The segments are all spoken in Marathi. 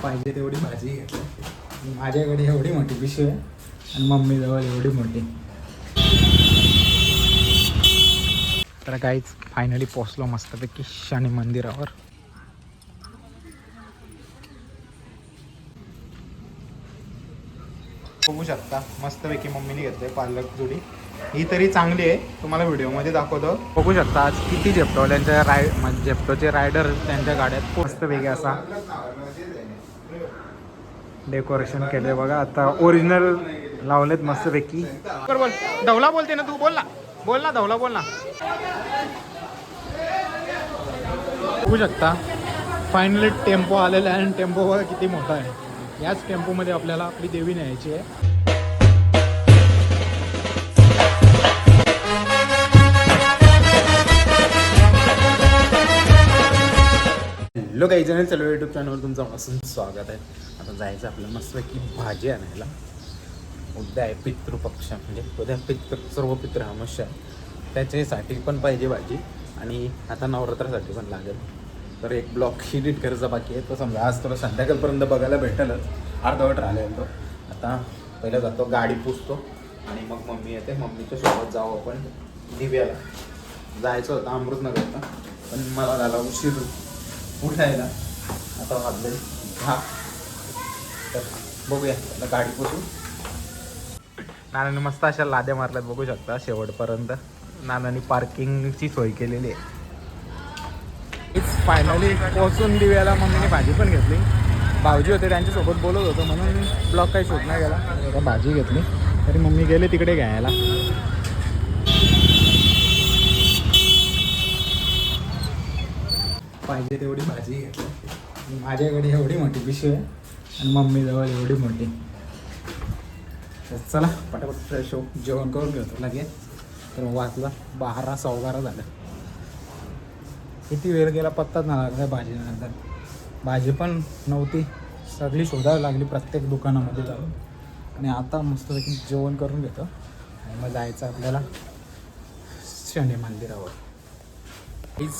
पाहिजे तेवढी भाजी घेतली. माझ्याकडे एवढी मोठी पिशवी आहे आणि मम्मीजवळ एवढी मोठी. तर काहीच फायनली पोचलो मस्तपैकी शनी मंदिरावर. बघू शकता मस्तपैकी मम्मीने घेतलंय पालक जुडी. ही तरी चांगली आहे. तुम्हाला व्हिडिओमध्ये दाखवतो. बघू शकता आज किती झेप्टोल्यांच्या राय म्हणजे झेप्टोचे रायडर त्यांच्या गाड्यात. मस्तपैकी असा डेकोरेशन केलंय बघा. आता ओरिजिनल लावलेत मस्तपैकी. पैकी बोल. धवला बोलते ना तू? बोल ना. बोल ना धवला बोल ना. बघू शकता फायनली टेम्पो आलेला आहे आणि टेम्पो बघा किती मोठा आहे. याच टेम्पोमध्ये आपल्याला आपली देवी न्यायची आहे. हॅलो काही जण चलो यूट्यूब चॅनलवर तुमचं मस्त स्वागत आहे. आता जायचं आपलं मस्तपैकी भाजी आणायला. उद्या आहे पितृपक्ष म्हणजे उद्या पितृ सर्व पितृ अमश्य आहे. त्याच्यासाठी पण पाहिजे भाजी आणि आता नवरात्रासाठी पण लागेल. तर एक ब्लॉक एडिट करायचा बाकी आहे. तो समजा आज तुला संध्याकाळपर्यंत बघायला भेटेलच. अर्धवट राहिलेला तो. आता पहिला जातो गाडी पुसतो आणि मग मम्मी येते. मम्मीच्या सोबत जाऊ आपण दिव्याला. जायचं होतं अमृतनगरला पण मला झाला उशीर. उठायला. आता वाजले दहा. तर बघूया आता गाडी पोचू नानाने मस्त अशा लाद्या मारल्यात बघू शकता शेवटपर्यंत. नानानी पार्किंगची सोय केलेली आहे. इट्स फायनली पोचून दिव्याला मम्मीने भाजी पण घेतली. भाऊजी होते त्यांच्यासोबत बोलत होतो म्हणून ब्लॉक काही शूट नाही गेला. भाजी घेतली. तरी मम्मी गेले तिकडे घ्यायला. पाहिजे तेवढी भाजी घेतली. माझ्याकडे एवढी मोठी पिशवी आहे आणि मम्मीजवळ एवढी मोठी. तर चला पटापट फ्रेश हो जेवण करून घेतो लगेच. तर वाचला बारा सव्वारा झालं. किती वेळ गेला पत्ताच नाही लागला भाजीनंतर. भाजी पण नव्हती. सगळी शोधावी लागली प्रत्येक दुकानामध्ये जाऊन. आणि आता मस्तपैकी जेवण करून घेतो. आणि मग जायचं आपल्याला शनी मंदिरावर. प्लीज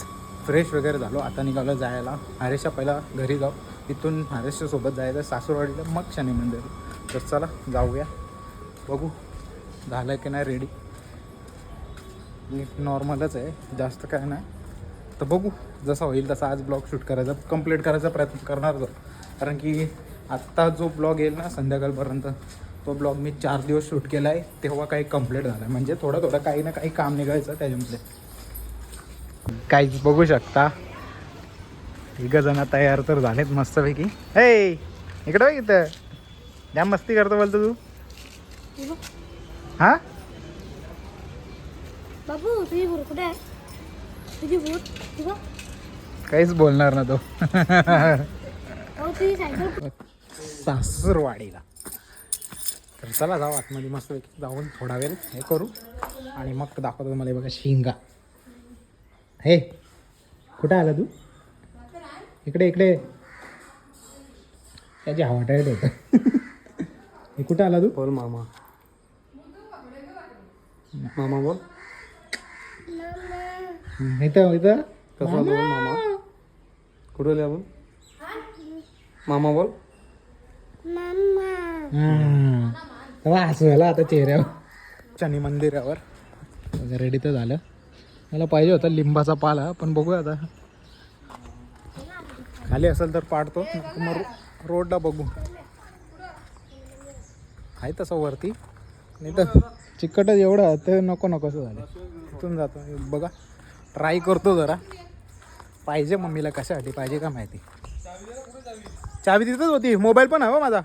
फ्रेश वगैरे झालो. आता निघालो जायला. हरेशा पहिला घरी जाऊ. तिथून हरेशच्या सोबत जायचं. सासूरवाडीला मग शनी मंदिर. तर चला जाऊया. बघू. झालं की नाही रेडी नीट नॉर्मलच आहे. जास्त काय नाही. तर बघू. जसा होईल तसा आज ब्लॉग शूट करायचा. कंप्लीट करायचा प्रयत्न करणार जो कारण की आत्ता जो ब्लॉग येईल ना संध्याकाळपर्यंत तो ब्लॉग मी चार दिवस शूट केला आहे तेव्हा काही कंप्लीट झाला. आहे म्हणजे थोडं थोडं काही ना काही काम निघायचं त्याच्यामध्ये. काहीच बघू शकता. जण तयार तर झालेत मस्तपैकी. हे इकडं बघ इथं. द्या मस्ती करतो बोलतो तू. हा बाबू तुझी कुठे तुझी काहीच बोलणार ना तो. सासूरवाडीला. तर चला जाऊ आतमध्ये मस्तपैकी. जाऊन थोडा वेळ हे करू. आणि मग दाखवतो मला बघा शिंगा. हे कुठं आला तू? इकडे इकडे. त्याची हवा टाईट होतं. हे कुठं आला तू? बोल मामा. मामा बोल. इथं इथं. कसा बोल मामा. कुठे बोल मामा बोल. तेव्हा हसू झाला आता चेहऱ्यावर. शनी मंदिरावर. रेडी तर झालं. मला पाहिजे होता लिंबाचा पाला पण बघूया आता. खाली असेल तर पाडतो मग रोडला बघू. आहे तसं वरती. नाही तर चिकटच एवढं ते नको नको असं झालं. तिथून जातो. बघा ट्राय करतो जरा. पाहिजे मम्मीला कशासाठी पाहिजे का माहिती? चावी तिथंच होती मोबाईल पण हवा हो माझा.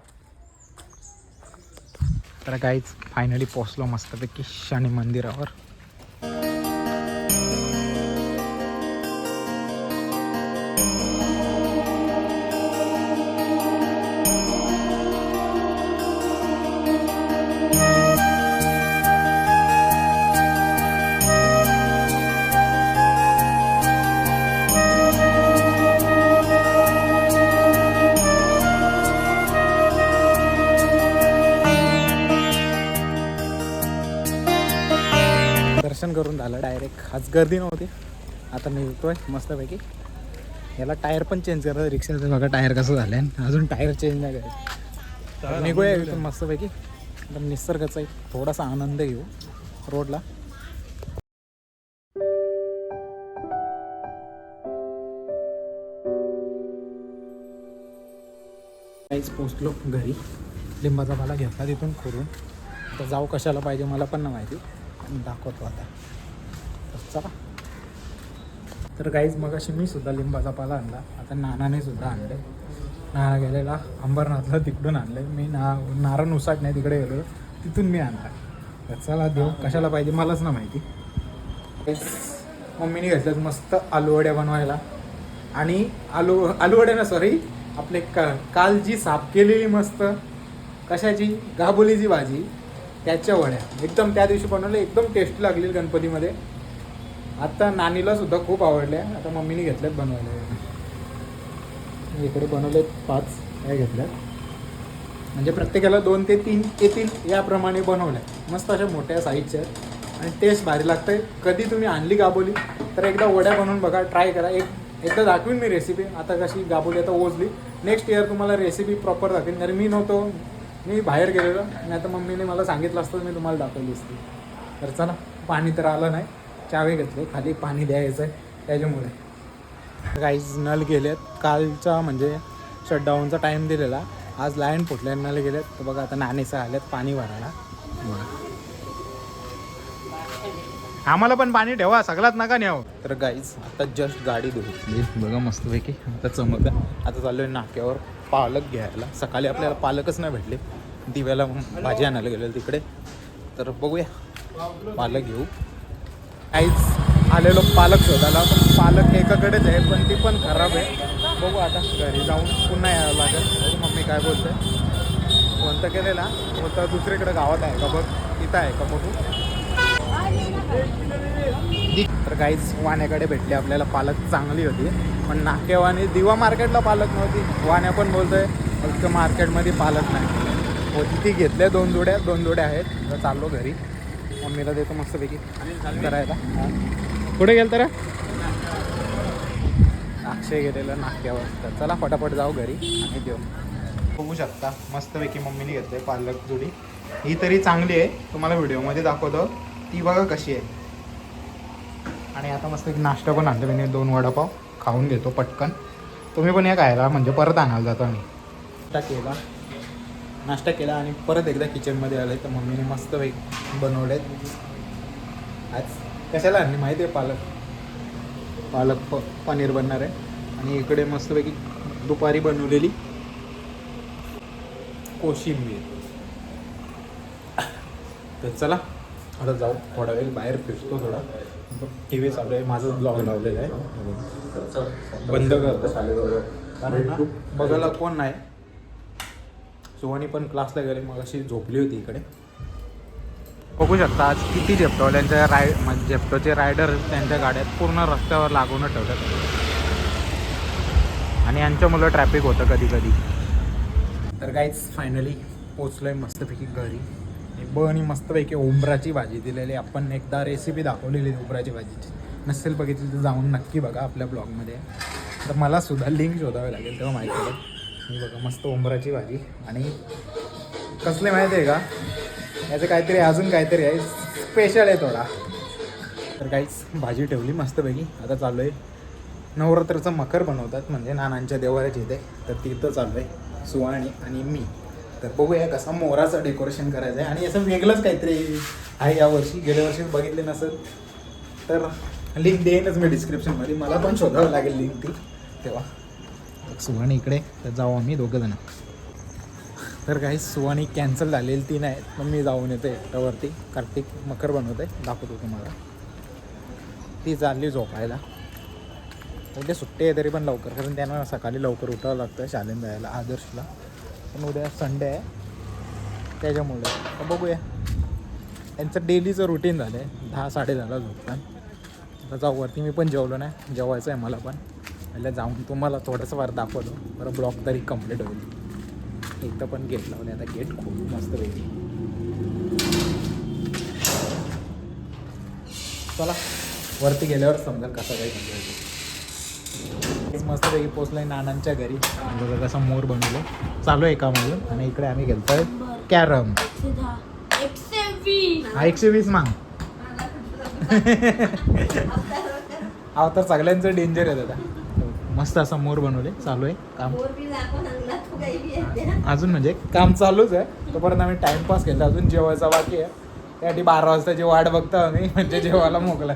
तर काहीच फायनली पोचलो मस्तपैकी शनी मंदिरावर. आज गर्दी नव्हती. आता मी येतोय मस्तपैकी. याला टायर पण चेंज करतात रिक्षाचं बघा टायर कसं झालं आहे अजून टायर चेंज नाही करायचं निघूया इथून मस्तपैकी. एकदम निसर्गाचा एक थोडासा आनंद घेऊ रोडला. काहीच पोचलो घरी. लिंबाचा पाला घेतला तिथून खोडून आता जाऊ कशाला पाहिजे मला पण नाही माहिती. आणि दाखवतो आता. तर चला. तर गाईज मग अशी मी सुद्धा लिंबाचा पाला आणला. आता नानाने सुद्धा आणले. नाना गेलेला अंबरनाथला तिकडून आणले. मी ना नारण उसाट नाही तिकडे गेलो तिथून मी आणला. तर चला देऊ. कशाला पाहिजे मलाच ना माहिती. मम्मीने घेतल्यात मस्त आलूवड्या बनवायला. आणि आलू आलूवड्या ना सॉरी आपले का काल जी साफ केलेली मस्त. कशाची? गाबोलीची भाजी. त्याच्या वड्या. एकदम त्या दिवशी बनवलं एकदम टेस्टी लागली गणपतीमध्ये. आता नानीला सुद्धा खूप आवडल्या आता मम्मीने घेतल्यात बनवायला. इकडे बनवले पाच काय घेतल्यात. म्हणजे प्रत्येकाला दोन ते तीन येतील याप्रमाणे बनवल्या. मस्त अशा मोठ्या साईजच्या आहेत. आणि टेस्ट भारी लागते कधी तुम्ही आणली गाबोली तर एकदा वड्या बनवून बघा ट्राय करा. एक एकदा दाखवीन मी रेसिपी आता कशी गाबोली आता ओजली नेक्स्ट इयर तुम्हाला रेसिपी प्रॉपर दाखवेन. कारण मी नव्हतो मी बाहेर गेलेलो आणि आता मम्मीने मला सांगितलं असतं मी तुम्हाला दाखवली असती. तर चला पाणी तर आलं नाही. चावे घेतले खाली पाणी द्यायचं आहे त्याच्यामुळे. गाईज नल गेलेत. कालचा म्हणजे शटडाऊनचा टाईम दिलेला. आज लाईन फुटल्या नल गेलेत. तर बघा आता नाणीचं आलेत पाणी भरायला. आम्हाला पण पाणी ठेवा सगळ्यात नका न्यावं तर गाईज आता जस्ट गाडी धुतली. बघा मस्तपैकी आता चमक आता चाललोय नाक्यावर पालक घ्यायला. सकाळी आपल्याला पालकच नाही भेटले. दिव्याला भाजी आणायला गेलेलं तिकडे. तर बघूया. पालक घेऊ. काहीच आलेलो पालक शोधायला. पण पालक एकाकडेच आहे पण ती पण खराब आहे. बघू आता घरी जाऊन पुन्हा यावं लागेल. बघू मम्मी काय बोलते? कोणतं केलेला? तर दुसरीकडे गावात आहे का बघ? तिथं आहे का बघू? तर काहीच वाण्याकडे भेटली आपल्याला. पालक चांगली होती. पण नाकेवानी दिवा मार्केटला पालक नव्हती. वाण्या पण बोलतोय फक्त मार्केटमध्ये पालक नाही. होती ती घेतल्या दोन जोड्या. दोन जोड्या आहेत. तर चाललो घरी. मम्मीला देतो मस्तपैकी करायला. कुठे गेल तर? अक्षय गेलेलं नाक्यावर तर चला फटाफट जाऊ घरी आणि देऊ बघू शकता मस्तपैकी मम्मीने घेतलंय पालक जोडी. ही तरी चांगली आहे. तुम्हाला व्हिडिओमध्ये दाखवतो. ती बघा कशी आहे. आणि आता मस्त एक नाश्ता पण आणतो. मी दोन वडापाव खाऊन घेतो पटकन. तुम्ही पण या खायला. म्हणजे परत आणायला जातो आम्ही. केला. नाश्ता केला आणि परत एकदा किचनमध्ये आले. तर मम्मीने मस्त वेग बनवले आज कशाला आणली माहिती आहे पालक? पालक प पनीर बनणार आहे. आणि इकडे मस्तपैकी दुपारी बनवलेली कोशिंबीर. तर चला आता जाऊ. थोडा वेळ बाहेर फिरतो थोडा. टी व्ही चालू आहे. माझं ब्लॉग लावलेला आहे. बंद करतो. कारण ना बघायला कोण नाही. सुवानी पण क्लासला गेले मग अशी झोपली होती इकडे. बघू शकता आज किती झेप्टोवाल्यांच्या राय म्हणजे झेप्टोचे रायडर त्यांच्या गाड्यात पूर्ण रस्त्यावर लागून ठेवतात. आणि यांच्यामुळं ट्रॅफिक होतं कधी कधी तर काहीच फायनली पोचलोय मस्तपैकी घरी. आणि ब आणि मस्तपैकी उंबराची भाजी दिलेली आपण एकदा रेसिपी दाखवलेली उंबराची भाजीची. नसेल बघितली तर जाऊन नक्की बघा आपल्या ब्लॉगमध्ये तर मला सुद्धा लिंक शोधावी लागेल तेव्हा माहिती पडेल बघा मस्त उंबराची भाजी. आणि कसले माहिती आहे का? याचं काहीतरी अजून काहीतरी आहे. स्पेशल आहे थोडा. तर काहीच भाजी ठेवली मस्तपैकी. आता चालू आहे नवरात्राचं मकर बनवतात. म्हणजे नानांच्या देवाऱ्याच्या इथे. तर तिथं चालू आहे सुहाणी आणि मी. तर बघूया कसं मोराचं डेकोरेशन करायचं आहे आणि असं वेगळंच काहीतरी आहे यावर्षी गेल्या वर्षी बघितले नसेल तर लिंक देईनच मी डिस्क्रिप्शनमध्ये मला पण शोधावं लागेल लिंक ती. तेव्हा. सुवाणी इकडे तर जाऊ आम्ही दोघं जण. तर काही सुवाणी कॅन्सल झालेली ती नाही मग मी जाऊन येते एकट्यावरती कार्तिक मकर बनवते दाखवतो तुम्हाला. ती चालली झोपायला. उद्या सुट्टी आहे तरी पण लवकर कारण त्यांना सकाळी लवकर उठावं लागतं शालेन जायला आदर्शला. पण उद्या संडे आहे. त्याच्यामुळे तर बघूया. त्यांचं डेलीचं रुटीन झालं आहे दहा साडे दहाला झोपतात. आता जाऊ वरती मी पण जेवलो नाही जेवायचं आहे मला पण. पहिलं जाऊन तुम्हाला थोडंसं वर दाखवलं बरं ब्लॉक तरी कंप्लीट होईल. इथं पण गेट लावले आता गेट खोलू मस्तपैकी चला वरती गेल्यावर समजेल कसं काही समजायचं मस्तपैकी पोचलोय नानांच्या घरी. बघा कसं मोर बनवलं चालू आहे कामाजून आणि इकडे आम्ही गेलतोय कॅरम. दहा एकशे वीस. हा एकशे वीस मांग. हा तर सगळ्यांचं डेंजर आहे दादा मस्त असा मोर बनवले. चालू आहे काम. अजून म्हणजे काम चालूच आहे. तोपर्यंत आम्ही टाइमपास केला. अजून जेवायचा बाकी आहे. त्यासाठी बारा वाजताची वाट बघतो आम्ही म्हणजे जेवायला मोकला.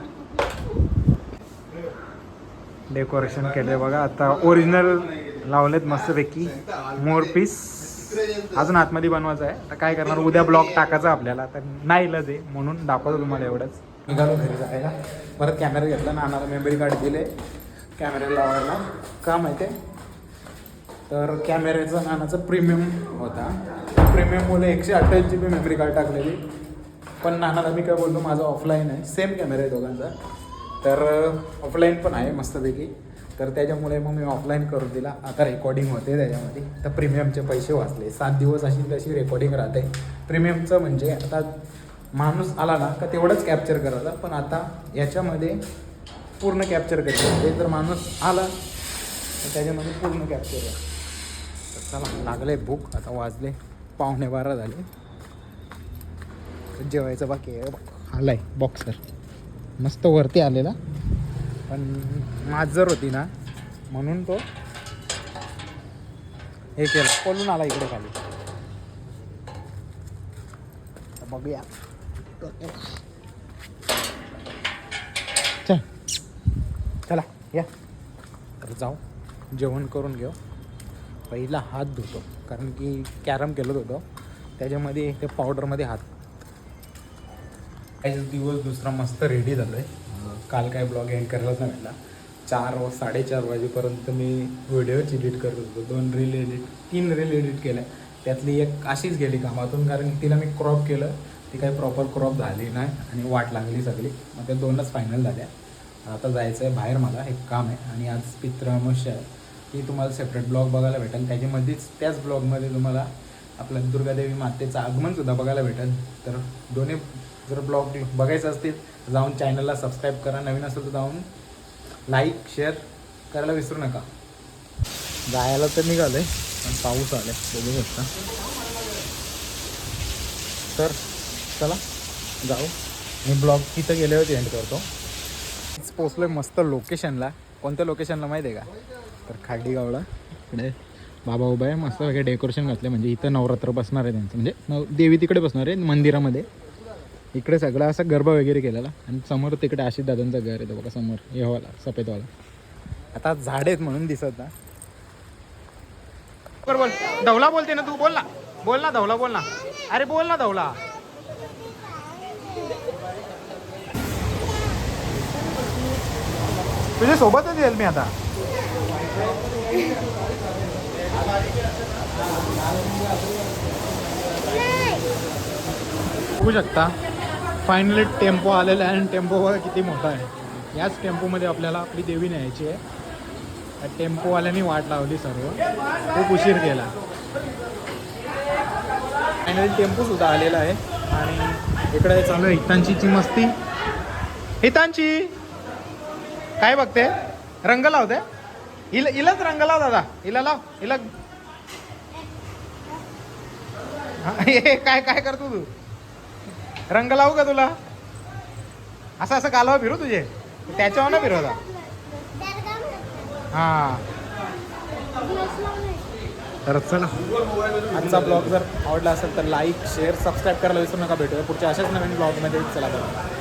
डेकोरेशन केले बघा. आता ओरिजिनल लावलेत मस्तपैकी. मोर पीस अजून आतमध्ये बनवायचं आहे. आता काय करणार? उद्या ब्लॉग टाकायचा आपल्याला. तर नाही इलाज आहे म्हणून दाखवतो तुम्हाला एवढंच. निघालो घरी जायला. परत कॅमेरा घेतला नानाला मेमरी कार्ड दिले. कॅमेरा लावायला. का माहिती आहे? तर कॅमेऱ्याचा नानाचा प्रीमियम होता. प्रीमियममुळे एकशे अठ्ठावीस जी बी मेमरी कार्ड टाकलेली. पण नानाला मी काय बोललो माझा ऑफलाईन आहे. सेम कॅमेरा आहे दोघांचा. तर ऑफलाईन पण आहे मस्तपैकी. तर त्याच्यामुळे मग मी ऑफलाईन करून दिला. आता रेकॉर्डिंग होते त्याच्यामध्ये. तर प्रीमियमचे पैसे वाचले. सात दिवस अशी तशी रेकॉर्डिंग राहते. प्रीमियमचं म्हणजे आता माणूस आला ना का तेवढंच कॅप्चर करायचा पण आता याच्यामध्ये पूर्ण कॅप्चर करायचं म्हणजे जर माणूस आला तर त्याच्यामध्ये पूर्ण कॅप्चर आहे तर चला लागले बुक आता वाजले पावणे बारा झाले. जेवायचं बाकी आहे. आला आहे बॉक्सर मस्त वरती आलेला. पण माजर होती ना म्हणून तो हे केलं. पळून आला इकडे खाली. तर बघूया. चला या. तर जाऊ. जेवण करून घेऊ. पहिला हात धुतो कारण की कॅरम केलं होतं. त्याच्यामध्ये ते पावडरमध्ये हात. काही दिवस दुसरा मस्त रेडी झालो आहे काल काय ब्लॉग एंड करायलाच नाही भेटला चार व साडेचार वाजेपर्यंत मी व्हिडिओच एडिट करत होतो. दोन रील एडिट तीन रील एडिट केल्या. त्यातली एक अशीच गेली कामातून कारण तिला मी क्रॉप केलं. ती काही प्रॉपर क्रॉप झाली नाही आणि वाट लागली सगळी. मग त्या दोनच फायनल झाल्या. आता जायचं आहे बाहेर मला एक काम आहे. आणि आज पितृअमावस्या आहे. ती तुम्हाला सेपरेट ब्लॉग बघायला भेटेल. त्याच्यामध्येच त्याच ब्लॉगमध्ये तुम्हाला आपल्या दुर्गादेवी मातेचं आगमनसुद्धा बघायला भेटेल. तर दोन्ही जर ब्लॉग बघायचं असतील तर जाऊन चॅनलला सबस्क्राईब करा. नवीन असेल तर जाऊन लाईक शेअर करायला विसरू नका. जायला तर निघालं आहे पण पाऊस आला बघू शकता. तर चला जाऊ. मी ब्लॉग तिथं गेल्यावरती एंड करतो. पोचलो मस्त लोकेशनला कोणत्या लोकेशनला माहिती आहे का? तर खाडीगावला इकडे बाबा उभा आहे मस्त वगैरे डेकोरेशन घातलं. म्हणजे इथं नवरात्र बसणार आहे त्यांचं. म्हणजे नव देवी तिकडे बसणार आहे मंदिरामध्ये. इकडे सगळा असा गरबा वगैरे केलेला. आणि समोर तिकडे आशिष दादांचं घर आहे बघा समोर. येवाला सफेदवाला. आता झाड आहेत म्हणून दिसत ना. बोल बोल धवला बोलते ना तू? बोल ना. बोल ना धवला बोल ना. अरे बोल ना धवला. तुझ्या सोबतच येईल मी आता. बघू शकता फायनली टेम्पो आलेला आहे आणि टेम्पो बघा किती मोठा आहे. याच टेम्पोमध्ये आपल्याला आपली देवी न्यायची आहे. त्या टेम्पोवाल्याने वाट लावली सर्व. खूप उशीर केला. फायनली टेम्पोसुद्धा आलेला आहे. आणि इकडे चालू आहे हितांचीची मस्ती. हितांची काय बघते? रंग लावते इल इलाच रंग लाव दादा. इला लाव इला. काय काय करतो तू? रंग लावू का तुला? असं असं कालवा फिरू तुझे. त्याच्यावर ना फिरवता. हा. तर चला. आजचा ब्लॉग जर आवडला असेल तर लाईक शेअर सबस्क्राईब करायला विसरू नका. भेटूया पुढच्या अशाच नवीन ब्लॉगमध्ये. चला बघा